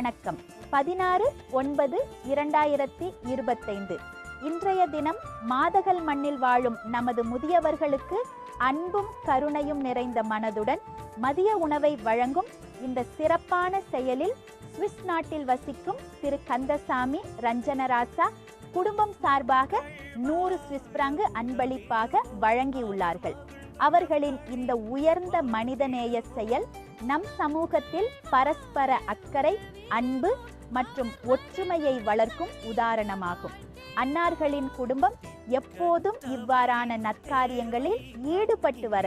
வணக்கம். பதினாறு ஒன்பது இரண்டாயிரத்தி இருபத்தைந்து. இன்றைய தினம் மாதகல் மண்ணில் வாழும் நமது முதியவர்களுக்கு அன்பும் கருணையும் நிறைந்த மனதுடன் மதிய உணவை வழங்கும் இந்த சிறப்பான செயலில் சுவிஸ் நாட்டில் வசிக்கும் திரு கந்தசாமி ரஞ்சனராசா குடும்பம் சார்பாக நூறு சுவிஸ் பிராங்கு அன்பளிப்பாக வழங்கியுள்ளார்கள். அவர்களின் இந்த உயர்ந்த மனிதநேய செயல் நம் சமூகத்தில் பரஸ்பர அக்கறை அன்பு மற்றும் ஒற்றுமையை வளர்க்கும் உதாரணமாகும். அன்னார்களின் குடும்பம் எப்போதும் இவ்வாறான நற்காரியங்களில் ஈடுபட்டு வர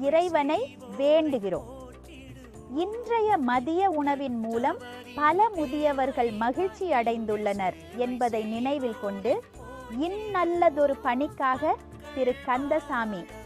இறைவனை வேண்டுகிறோம். இன்றைய மதிய உணவின் மூலம் பல முதியவர்கள் மகிழ்ச்சி அடைந்துள்ளனர் என்பதை நினைவில் கொண்டு இந்நல்லதொரு பணிக்காக திரு கந்தசாமி